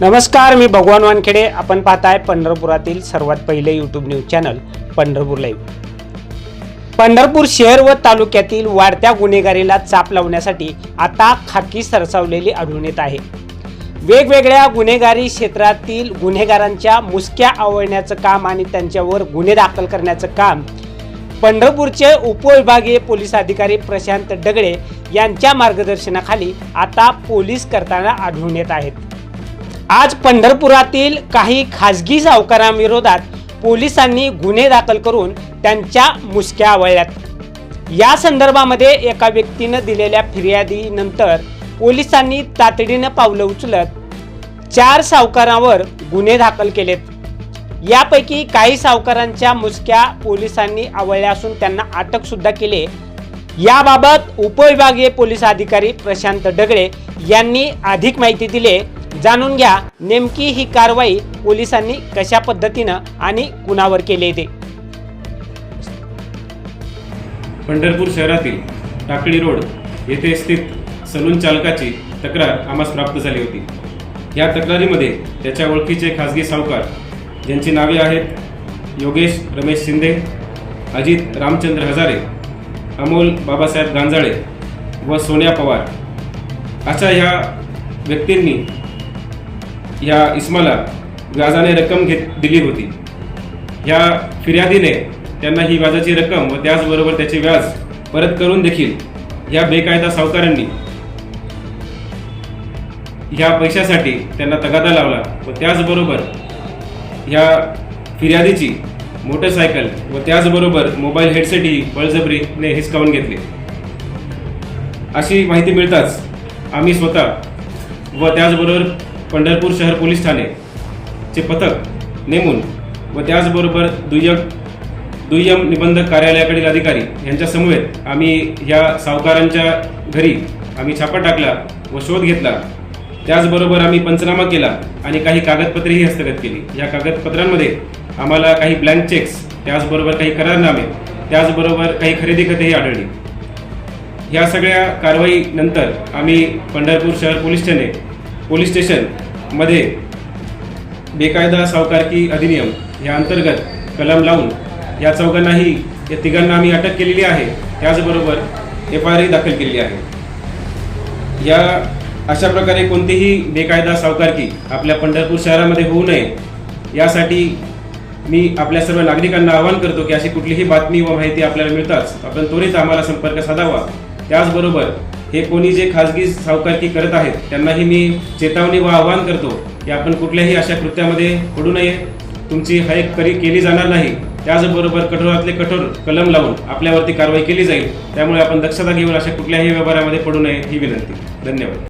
नमस्कार मी भगवान वानखेडे. आपण पाहताय पंढरपुरातील सर्वात पहिले YouTube news channel Pandharpur live Pandharpur शहर व तालुक्यातील वाढत्या गुन्हेगारीला चाप लावण्यासाठी आता खाकी सरसावलेली आढळून येत आहे. वेगवेगळ्या गुन्हेगारी क्षेत्रातील गुन्हेगारांच्या मुसक्या आवळण्याचं काम आणि त्यांच्यावर गुन्हे दाखल करण्याचं काम पंढरपूरचे उपविभागीय पोलीस अधिकारी प्रशांत डगळे यांच्या मार्गदर्शनाखाली आता पोलीस करताना आढळून येत आहेत. आज पंढरपुरातील काही खाजगी सावकारांविरोधात पोलिसांनी गुन्हे दाखल करून त्यांच्या मुसक्या आवळल्यात. या संदर्भामध्ये एका व्यक्तीनं दिलेल्या फिर्यादीनंतर पोलिसांनी तातडीनं पावलं उचलत चार सावकारांवर गुन्हे दाखल केलेत. यापैकी काही सावकारांच्या मुसक्या पोलिसांनी आवळल्या असून त्यांना अटक सुद्धा केली याबाबत उपविभागीय पोलीस अधिकारी प्रशांत डगळे यांनी अधिक माहिती दिली जाणून घ्या नेमकी ही कारवाई पोलिसांनी कशा पद्धतीनं आणि कुणावर केली ते. पंढरपूर शहरातील टाकळी रोड येथे स्थित सलून चालकाची तक्रार आम्हास प्राप्त झाली होती. या तक्रारीमध्ये त्याच्या ओळखीचे खाजगी सावकार ज्यांची नावे आहेत योगेश रमेश शिंदे अजित रामचंद्र हजारे अमोल बाबासाहेब गांजाळे व सोन्या पवार. अशा ह्या व्यक्तींनी या इस्माला व्याजाने रक्कम घेत दिली होती. या फिर्यादीने त्यांना ही व्याजाची रक्कम व त्याचबरोबर त्याचे व्याज परत करून देखील या बेकायदा सावकारांनी ह्या पैशासाठी त्यांना तगादा लावला व त्याचबरोबर ह्या फिर्यादीची मोटरसायकल व त्याचबरोबर मोबाईल हेडसेटही बळजबरीने हिसकावून घेतले. अशी माहिती मिळताच आम्ही स्वतः व त्याचबरोबर पंढरपूर शहर पोलीस ठाणे चे पथक नेमून व त्याचबरोबर दुय्यम दुय्यम निबंधक कार्यालयाकडील अधिकारी यांच्या समवेत आम्ही या सावकारांच्या घरी आम्ही छापा टाकला व शोध घेतला. त्याचबरोबर आम्ही पंचनामा केला आणि काही कागदपत्रेही हस्तगत केली. या कागदपत्रांमध्ये आम्हाला काही ब्लँक चेक्स त्याचबरोबर काही करारनामे त्याचबरोबर काही खरेदी खतेही आढळली. या सगळ्या कारवाईनंतर आम्ही पंढरपूर शहर पोलीस ठाणे पोलीस स्टेशनमध्ये बेकायदा सावकारकी अधिनियम या अंतर्गत कलम लावून या चौघांनाही या तिघांना आम्ही अटक केलेली आहे. त्याचबरोबर एफ आय आरही दाखल केलेली आहे. या अशा प्रकारे कोणतीही बेकायदा सावकारकी आपल्या पंढरपूर शहरामध्ये होऊ नये यासाठी मी आपल्या सर्व नागरिकांना आवाहन करतो की अशी कुठलीही बातमी व माहिती आपल्याला मिळताच आपण त्वरित आम्हाला संपर्क साधावा. त्याचबरोबर हे कोणी जे खाजगी सावकारकी करत आहेत त्यांनाही मी चेतावणी व आवाहन करतो की आपण कुठल्याही अशा कृत्यामध्ये पडू नये. तुमची हयक करी केली जाणार नाही. त्याचबरोबर कठोरातले कठोर कलम लावून आपल्यावरती कारवाई केली जाईल. त्यामुळे आपण दक्षता घेऊन अशा कुठल्याही व्यवहारामध्ये पडू नये ही विनंती. धन्यवाद.